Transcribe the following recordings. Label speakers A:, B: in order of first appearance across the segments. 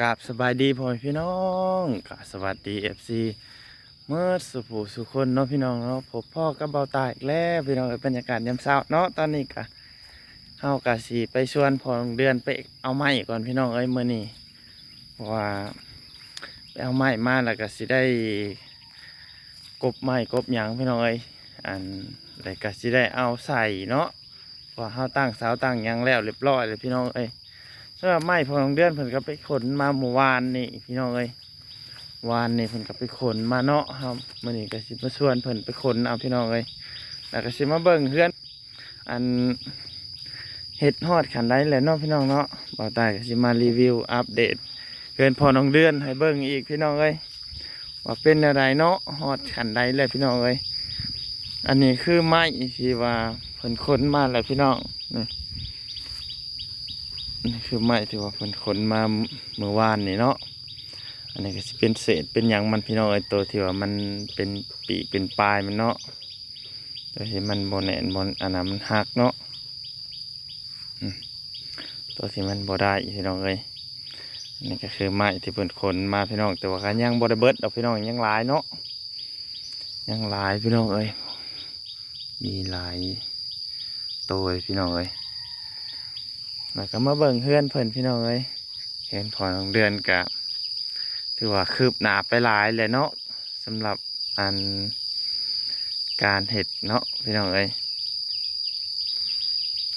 A: กราบสบายดีพ่อพี่น้องกราบสวัสดีเอฟซีเมื่อสุภูสุคนเนาะพี่น้องเนาะพบพ่อกับเบาตายอีกแล้วพี่น้องเอ้บรรยากาศยามเช้าเนาะตอนนี้กะเฮากะสีไปชวนพองเดือนไปเอาไม้ก่อนพี่น้องเอ้ยมื้อนี้เพราะว่าไปเอาไม้มาแล้วก็สิได้กบไม้กบหยังพี่น้องเอ้ยอันแล้วก็สิได้เอาใส่เนาะว่าเฮาตั้งเสาตั้งหยังแล้วเรียบร้อยเลยพี่น้องเอ้ย สำหรับไม้พอของเดือนเพิ่นก็ไปขนมาเมื่อวานนี่พี่น้องเอ้ยวานนี่เพิ่นก็ไปขนมาเนาะครับมื้อนี้ก็สิมาชวนเพิ่นไปขนเอาพี่น้องเอ้ยแล้วก็สิมาเบิ่งเฮือน อันเฮ็ดฮอดขันได้แหละเนาะพี่น้องเนาะบ่าวตายก็สิมารีวิวอัปเดตเฮือนพอน้องเดือนให้เบิ่งอีกพี่น้องเอ้ยว่าเป็นอะไรเนาะฮอดขันได้แล้วพี่น้องเอ้ยอันนี้คือไม้ที่ว่าเพิ่นขนมาแล้วพี่น้องนี่ นี่คือไม้ที่ว่าเพิ่นขนมาเมื่อวานนี่เนาะอันนี้ก็สิเป็นเศษเป็นหยังมันพี่น้องไอ้ตัวที่ว่ามันเป็นปีกเป็นปลายมันเนาะตัวที่มันบ่แน่นบ่อันนั้นมันหักเนาะตัวที่มันบได้พี่น้องเอ้ยนนี้ก็คือไม้ที่เพิ่นขนมาพี่น้องแต่ว่าก็ยังบดเบิดดอกพี่น้องยังหลายเนาะยังหลายพี่น้องเอ้ยมีหลายตัวพี่น้องเอ้ย แล้วก็มาเบิ่งเพื่อนเพิ่นพี่น้องเอ้ยเห็นพอของเดือนกะถือว่าคืบหนาไปหลายเลยเนาะสำหรับอันการเห็ดเนาะพี่น้องเอ้ย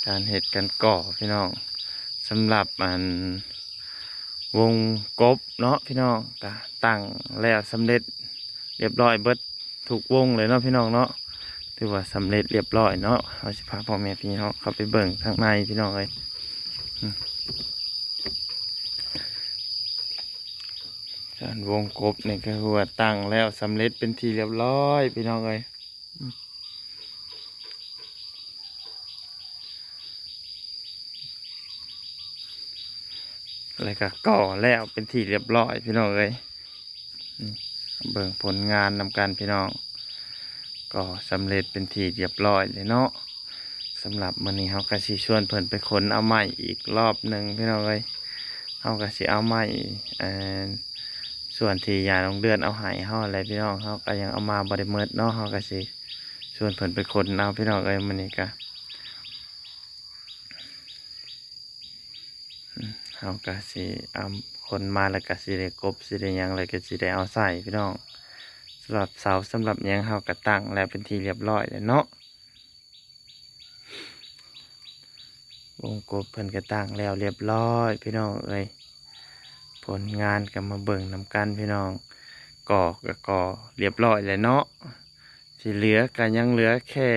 A: การเห็ดกันก่อพี่น้องสำหรับอันวงกบเนาะพี่น้องกะตั้งแล้วสำเร็จเรียบร้อยเบิดถูกวงเลยเนาะพี่น้องเนาะถือว่าสำเร็จเรียบร้อยเนาะเราสิพาพ่อแม่พี่น้องเข้าไปเบิ่งข้างในพี่น้องเอ้ย การวงกบนี่ก็คือว่าตั้งแล้วสำเร็จเป็นทีเรียบร้อยพี่น้องเอ้ยอืมแล้วก็ก่อแล้วเป็นทีเรียบร้อยพี่น้องเอ้ยเบิ่งผลงานนำกันพี่น้อง ก็สำเร็จเป็นทีเรียบร้อยเลยเนาะสำหรับมื้อนี้เฮาก็สิชวนเพิ่นไปขนเอาไม้อีกรอบหนึ่งพี่น้องเอ้ยเฮาก็สิเอาไม้อ่อ ส่วนที่ยาลงเดือนเอาหายเฮาอะไรพี่น้องเฮาก็ยังเอามาบริเมิดเนาะเฮาก็สิส่วนเพิ่นไปคนเอาพี่น้องเอ้ยมื้อนี้ก็อืมเฮาก็สิเอาคนมาแล้วก็สิได้กบสิได้ยังแล้วก็สิได้เอาใส่พี่น้องสำหรับเสาสำหรับยังเฮาก็ตั้งแล้วเป็นที่เรียบร้อยแล้วเนาะวงกบเพิ่นก็ตั้งแล้วเรียบร้อย พี่น้องเอ้ย ผลงานก็มาเบิ่งนำกันพี่น้องก่อก็ก่อเรียบร้อยแล้วเนาะที่เหลือก็ยังเหลือแค่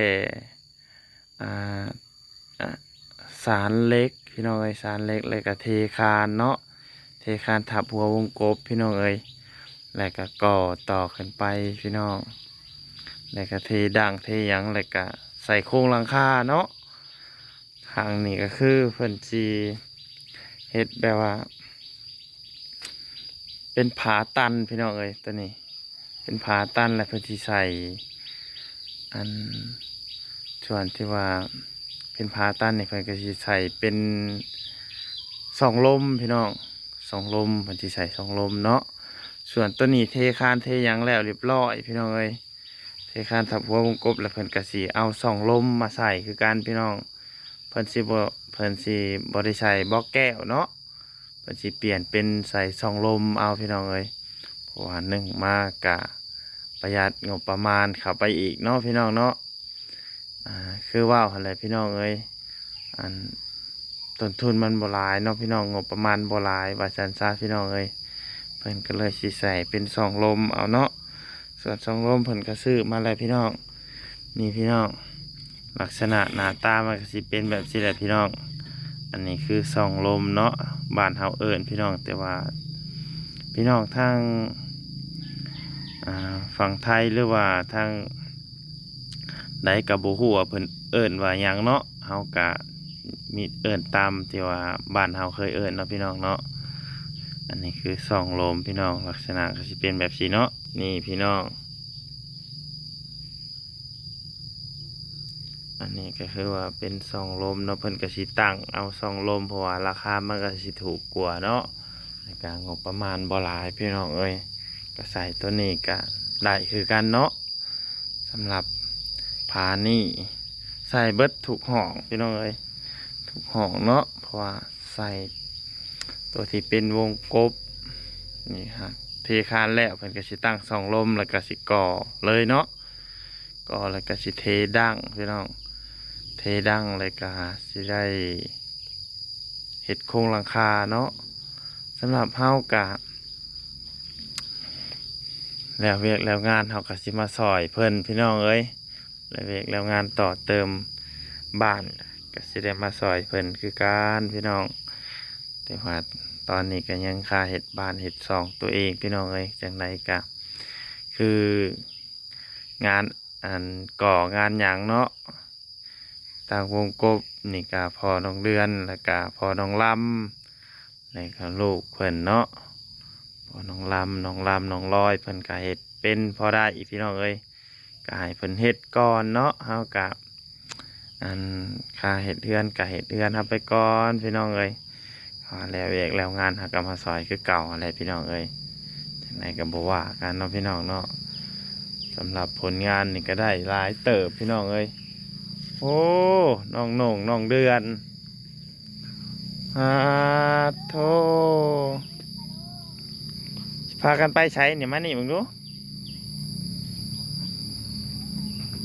A: อ่าสารเล็กพี่น้องเอ้ยสารเล็กแล้วก็เทคานเนาะเทคานทับหัววงกบพี่น้องเอ้ยแล้วก็ก่อต่อขึ้นไปพี่น้องแล้วก็เทด่างเทยังแล้วก็ใส่โครงหลังคาเนาะทางนี้ก็คือเพิ่นจีเฮ็ดแบบว่า เป็นผาตันพี่น้องเอ้ยตัวนี้ เป็นผาตันและเพื่อที่ใส่อันส่วนที่ว่าเป็นผาตันนี่เพื่อนก็สิใส่เป็นสองลมพี่น้องสองลมเพื่อนที่ใส่สองลมเนาะส่วนตัวนี้เทคานเทยังแล้วเรียบร้อยพี่น้องเอ้ยเทคานทับหัววงกบแล้วเพื่นก็สิเอาสองลมมาใส่คือการพี่น้องเพื่นสิบ่เพื่นสิบริใส่บล็อกแก้วเนาะ ก็สิเปลี่ยนเป็นใส่ซองลมเอาพี่น้องเอ้ยเพราะว่าหนึ่งมากกะประหยัดงบประมาณเข้าไปอีกเนาะพี่น้องเนาะอ่าคือว่าอะไรพี่น้องเอ้ยอันต้นทุนมันบหลายเนาะพี่น้องงบประมาณบหลายว่าสันซาพี่น้องเอ้ยเพิ่นก็เลยสิใส่เป็นซองลมเอาเนาะส่วนซองลมเพิ่นก็ซื้อมาแล้วพี่น้องนี่พี่น้องลักษณะหน้าตามันก็สิเป็นแบบนี้แหละพี่น้อง อันนี้คือส่องลมเนาะบ้านเฮาเอิญพี่น้องแต่ว่า พี่น้องทางฝั่งไทยหรือว่าทางใดกับบุหัวเพิ่นเอิญว่ายังเนาะเฮากะมีเอิญตามที่ว่าบ้านเฮาเคยเอิญเนาะพี่น้องเนาะอันนี้คือส่องลมพี่น้องลักษณะก็สิเป็นแบบนี้เนาะนี่พี่น้อง อันนี้ก็คือว่าเป็นซองลมเนาะเพิ่นก็สิตั้งเอาซองลมเพราะว่าราคามันก็สิถูกกว่าเนาะในการงบประมาณบ่หลายพี่น้องเอ้ยก็ใส่ตัวนี้ก็ได้คือกันเนาะสำหรับผานี่ใส่เบิดถูกห้องพี่น้องเอ้ยถูกห้องเนาะเพราะว่าใส่ตัวที่เป็นวงกบนี่ฮะเทคานแล้วเพิ่นก็สิตั้งสองลมแล้วก็สิก่อเลยเนาะก่อแล้วก็สิเทดั้งพี่น้อง เทดังเลยกาสิได้เห็ดโครงหลังคาเนาะสำหรับเฮากะแล้วเวียกแล้วงานเฮากะสิมาซอยเพิ่นพี่น้องเอ้ยแล้วเวียกแล้วงานต่อเติมบ้านก็สิได้มาซอยเพิ่นคือการพี่น้อง แต่ว่าตอนนี้ก็ยังคาเห็ดบ้านเห็ดซองตัวเองพี่น้องเอ้ยจังไรกะคืองานอันก่องานหยังเนาะ ต่างวงกบนี่กาพอน้องเดือนแล้วกาพอน้องลำแล้วก็ลูกเพิ่นเนาะพอน้องลำน้องลำน้องลอยเพิ่นก็เฮ็ดเป็นพอได้อีพี่น้องเอ้ยก็ให้เพิ่นเฮ็ดก่อนเนาะเฮากะอันคาเฮ็ดเฮือนก็เฮ็ดเฮือนทำไปก่อนพี่น้องเอ้ยแล้วเอกแล้วงานหากรรมาซอยคือเก่าอะไรพี่น้องเอ้ยจังไหนก็บ่ว่ากันเนาะพี่น้องเนาะสำหรับผลงานนี่ก็ได้หลายเติบพี่น้องเอ้ย โอ้น้องหน่งน้องเดือนอาโทพากันไปใช้เนี่ยมานี่มึงดู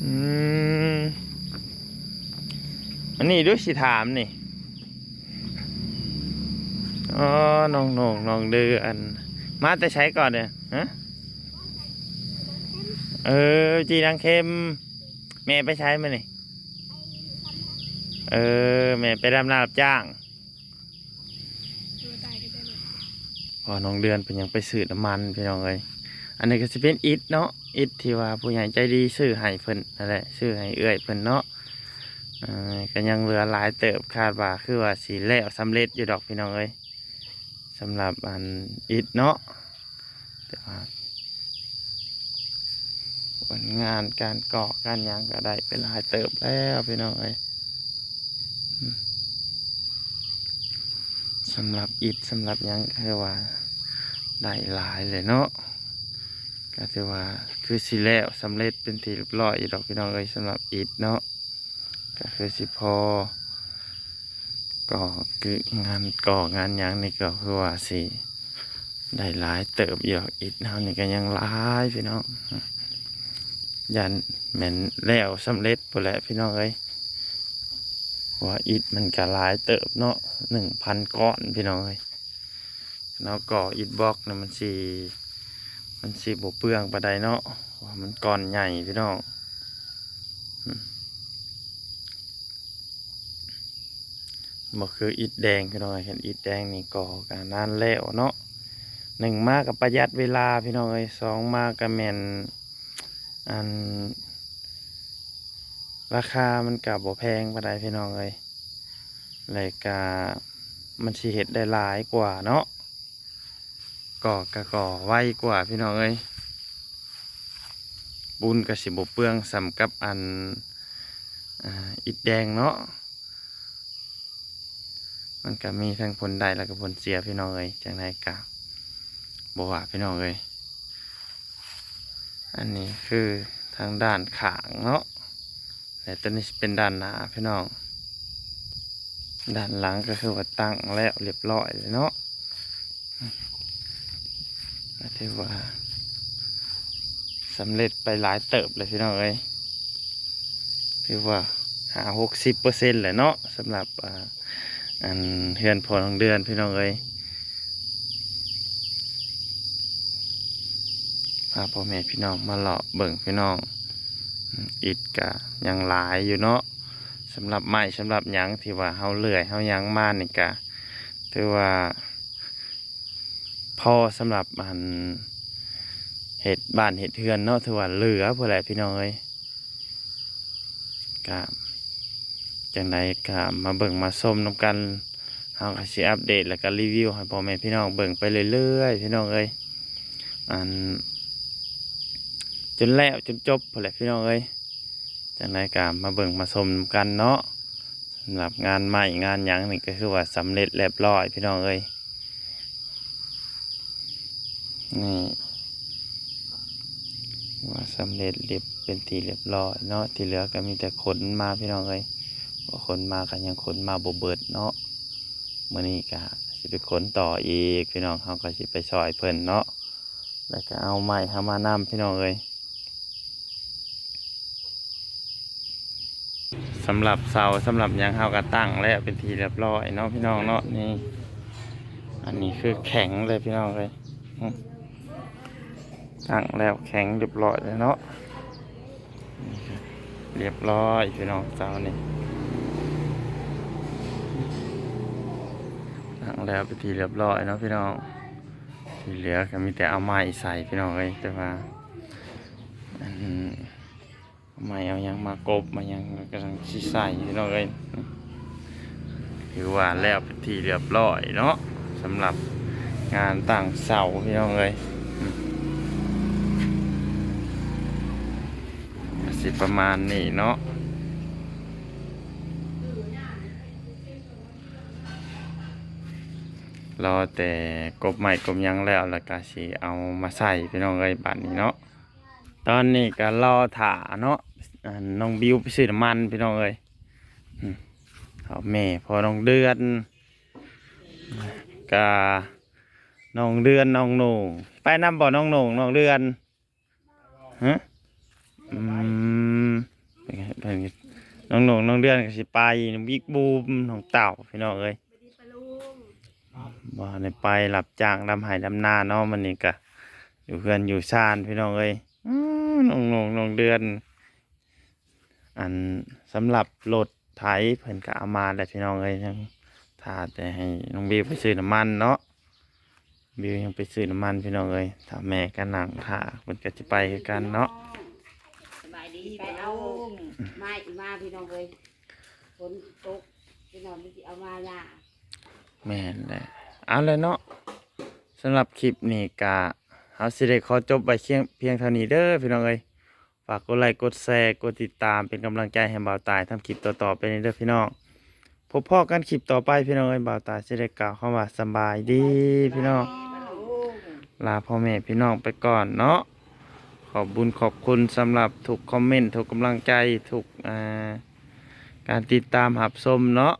A: อืมอันนี้ดูสิถามนี่อ๋อน้องหน่งน้องเดือนมาแต่ใช้ก่อนเนี่ยฮะเออจีนังเค็มแม่ไปใช้มานี่ เออ แม่ไปดำนารับจ้าง
B: ตัวตายก็ได้เลย
A: พอน้องเดือนเป็นหยังไปซื้อน้ำมันพี่น้องเอ้ยอันนี้ก็จะเป็นอิฐเนาะอิฐที่ว่าผู้ใหญ่ใจดีซื้อให้เพิ่นนั่นแหละซื้อให้เอื้อยเพิ่นเนาะเออก็ยังเหลือหลายเติบคาดว่าคือว่าสีแล้วสำเร็จอยู่ดอกพี่น้องเอ้ยสำหรับอันอิฐเนาะแต่ว่าผลงานการก่อการหยังก็ได้เป็นหลายเติบแล้วพี่น้องเอ้ย สำหรับอิฐสำหรับยังก็คือว่าได้หลายเลยเนาะก็ถือว่าคือสิแล้วสำเร็จเป็นที่เรียบร้อยอยู่ดอกพี่น้องเอ้ยสำหรับอิฐเนาะก็คือสิพอก็คืองานก่องานยังนี่ก็คือว่าสิได้หลายเติบอยู่ดอกอิฐเฮานี่ก็ยังหลายพี่น้องยันแม่นแล้วสำเร็จพุ่นแหละพี่น้องเอ้ย ว่าอิฐมันก็หลายเติบเนาะหนึ่งพันก้อนพี่น้องเอ้ยแล้วก่ออิฐบล็อกเนี่ยมันสีมันสีบเปลืองปะไดเนาะว่ามันก้อนใหญ่พี่น้องอืมบ่คืออิฐแดงพี่น้องเอ้ยเห็นอิฐแดงนี่ก่อกันนานแล้วเนาะหนึ่งมากกับประหยัดเวลาพี่น้องเอ้ยสองมากับแมนอัน ราคามันกับบ่แพงปานใดพี่น้องเลยเลยกามันสิเห็ดได้หลายกว่าเนาะก่อกะก่อไวกว่าพี่น้องเอ้ยบุญกระสิบบเปลืองสำกับอันอ่าอิดแดงเนาะมันก็มีทั้งผลได้แล้วก็ผลเสียพี่น้องเอ้ยจังไรกะบว่าพี่น้องเอ้ยอันนี้คือทางด้านขางเนาะ แต่ตัวนี้เป็นด้านหน้าพี่น้อง ด้านหลังก็คือว่าตั้งแล้วเรียบร้อยเลยเนาะถือว่าสำเร็จไปหลายเติบเลยพี่น้องเอ้ยถือว่าหาหกสิบเปอร์เซ็นต์เลยเนาะสำหรับอันเฮือนพอของเดือนพี่น้องเอ้ยพาพ่อแม่พี่น้องมาเลาะเบิ่งพี่น้อง อิดกะยังหลายอยู่เนาะสำหรับไม้สำหรับหยังที่ว่าเฮาเลื่อยเฮายังมานี่กะถือว่า พอสำหรับมันเห็ดบ้านเห็ดเทือนเนาะถือว่าเหลือพอแหละพี่น้องเอ้ยกะจังใดกะมาเบิ่งมาส้มน้ำกันเฮาก็สิอัปเดตแล้วก็รีวิวให้พ่อแม่พี่น้องเบิ่งไปเรื่อยๆพี่น้องเอ้ยอัน นแล้วจนจบพอแหละพี่น้องเอ้ยจากนั้นก็มาเบิ่งมาชมกันเนาะสำหรับงานใหม่งานยังนี่ก็คือว่าสำเร็จเรียบร้อยพี่น้องเอ้ยนี่ว่าสำเร็จเรียบเป็นทีเรียบร้อยเนาะที่เหลือก็มีแต่ขนมาพี่น้องเลยว่าขนมากันยังขนมาบ่เบิดเนาะเมื่อนี้ก็สิไปขนต่ออีกพี่น้องเขาก็สิไปซอยเพิ่นเนาะแล้วก็เอาไม้เข้ามานำพี่น้องเลย สำหรับเสาสำหรับยังเขาก็ตั้งแล้วเป็นทีเรียบร้อยเนาะพี่น้องเนาะนี่ อันนี้คือแข็งเลยพี่น้องเลยตั้งแล้วแข็งเรียบร้อยเลยเนาะเรียบร้อยพี่น้องเจ้านี่ตั้งแล้วไปนทีเรียบร้อยเนาะพี่น้องที่เหลือก็มีแต่เอาไม้ใส่พี่น้องเลยแต่ว่าอันเอา ไม้เอายังมากบมายังกำลังชิใส่พี่น้องเลยถือว่าแล้วเป็นทีเรียบร้อยเนาะสำหรับงานต่างเสาพี่น้องเลยอืมสิประมาณนี้เนาะรอแต่กบใหม่กบยังแล้วแล้วก็สิเอามาใส่พี่น้องเลยบัดนี้เนาะตอนนี้ก็รอถาเนาะ น้องบิวไปซื้อน้ำมันพี่น้องเอืมเอาแม่พอน้องเดือนกาน้องเดือนน้องโหน่งไปนำบ่อน้องโหน่งน้องเดือนฮะอืมน้องโหน่งน้องเดือนก็สิไปน้องบิ๊กบูมน้องเต่าพี่น้องเอ้ยบ่ได้ไปรับจ้างดำไห้ดำนาเนาะมันนี่ก็อยู่เพื่อนอยู่ชานพี่น้องเอ้ยน้องโหน่งน้องเดือน อันสำหรับรถไถเพิ่นก็เอามาแล้วพี่น้องเอ้ยยังถ้าแต่ให้น้องบิวไปซื้อน้ำมันเนาะบิวยังไปซื้อน้ำมันพี่น้องเลยถ้าแม่ก็นั่งถ้ามันก็จะไปคือกันเนาะ
B: สบายดีไปเอาไม้อีมาพี่น้องเลยฝนตกพี่น้องไม่สิเอามาย่า
A: แม่นแหละเอาเลยเนาะสำหรับคลิปนี้กะเอาสิได้ขอจบไปเพียงเพียงเท่านี้เด้อพี่น้องเอ้ย ฝากกดไลค์กดแชร์กดติดตามเป็นกำลังใจให้บ่าวตายทำคลิปต่อๆไปนี้เด้อพี่น้องพบพ่อกันคลิปต่อไปพี่น้องเอ้ยบ่าวตายสิได้กล่าวคำว่าสบายดีพี่น้องลาพ่อแม่พี่น้องไปก่อนเนาะขอบบุญขอบคุณสำหรับทุกคอมเมนต์ทุกกำลังใจทุกการติดตามหับชมเนาะ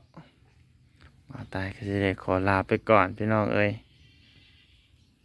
A: มาตายก็จะได้ขอลาไปก่อนพี่น้องเอ้ย